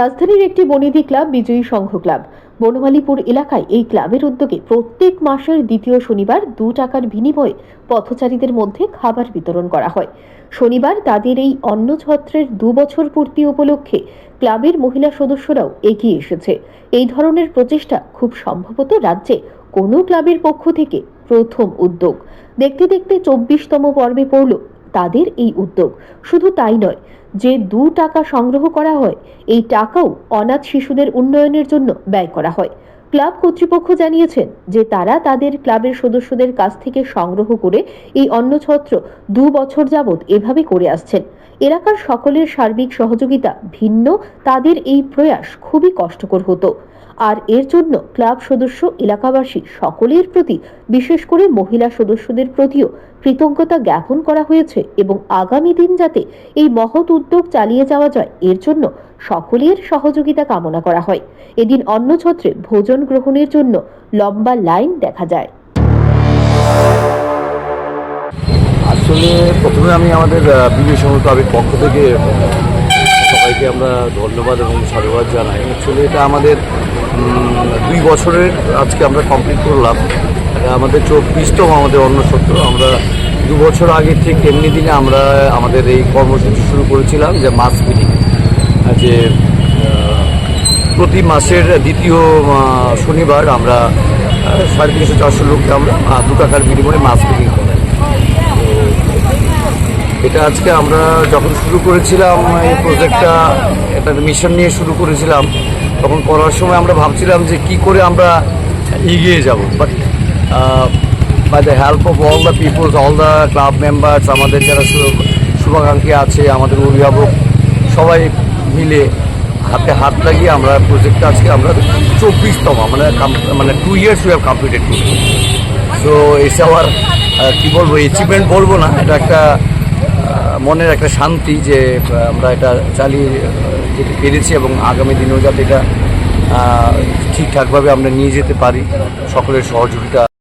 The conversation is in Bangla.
রাজধানীর একটি বনিদি ক্লাব, বিজয়ী সংঘ ক্লাব। বনমালীপুর এলাকায় এই ক্লাবের উদ্যোগে প্রত্যেক মাসের দ্বিতীয় শনিবার দু টাকার বিনিময়ে পথচারীদের মধ্যে খাবার বিতরণ করা হয়। শনিবার তাদের এই অন্নছত্রের দু বছর পূর্তি উপলক্ষে ক্লাবের মহিলা সদস্যরাও এগিয়ে এসেছে। এই ধরনের প্রচেষ্টা খুব সম্ভবত রাজ্যে কোনো ক্লাবের পক্ষ থেকে প্রথম উদ্যোগ। দেখতে দেখতে চব্বিশতম পর্বে পড়ল তাদের এই উদ্যোগ। শুধু তাই নয়, যে দু টাকা সংগ্রহ করা হয়, এই টাকাও অনাথ শিশুদের উন্নয়নের জন্য ব্যয় করা হয়। ক্লাব কর্তৃপক্ষ জানিয়েছেন যে তারা তাদের ক্লাবের সদস্যদের কাছ থেকে সংগ্রহ করে এই অন্নছত্র দু বছর যাবৎ এভাবে করে আসছেন। এলাকার সকলের সার্বিক সহযোগিতা ভিন্ন, তাদের এই প্রয়াস খুবই কষ্টকর হতো। আর এর জন্য ক্লাব সদস্য এলাকাবাসী সকলের প্রতি, বিশেষ করে মহিলা সদস্যদের প্রতিও কৃতজ্ঞতা জ্ঞাপন করা হয়েছে এবং আগামী দিন যাতে এই মহৎ উদ্যোগ চালিয়ে যাওয়া যায়, এর জন্য সকলের সহযোগিতা কামনা করা হয়। এদিন অন্য ছত্রে ভোজন গ্রহণের জন্য লম্বা লাইন দেখা যায়। আসলে প্রথমে আমি আমাদের বিজয় সংঘ পক্ষ থেকে সবাইকে আমরা ধন্যবাদ এবং সাধুবাদ জানাই। অ্যাকচুয়ালি এটা আমাদের দুই বছরের আজকে আমরা কমপ্লিট করলাম। আমাদের চব্বিশতম আমাদের অন্নসত্র আমরা দু বছর আগে ঠিক এমনি দিনে আমরা আমাদের এই কর্মসূচি শুরু করেছিলাম যে মাস মিটিং যে প্রতি মাসের দ্বিতীয় শনিবার আমরা সাড়ে তিনশো চারশো লোককে আমরা দু টাকার বিনিময়ে মাস মিটিং করাই। এটা আজকে আমরা যখন শুরু করেছিলাম এই প্রজেক্টটা একটা মিশন নিয়ে শুরু করেছিলাম তখন করার সময় আমরা ভাবছিলাম যে কি করে আমরা এগিয়ে যাব। But by the help of all the peoples all the club members আমাদের যারা শুভাকাঙ্ক্ষী আছে, আমাদের অভিভাবক, সবাই মিলে হাতে হাত লাগিয়ে আমরা প্রজেক্টটা আজকে আমরা চব্বিশতম মানে মানে two years we have completed two so it's our কী বলব অ্যাচিভমেন্ট বলব না, এটা একটা মনের একটা শান্তি যে আমরা এটা চালিয়ে যেতে পেরেছি এবং আগামী দিনেও যাতে এটা ঠিকঠাকভাবে আমরা নিয়ে যেতে পারি সকলের সহযোগিতা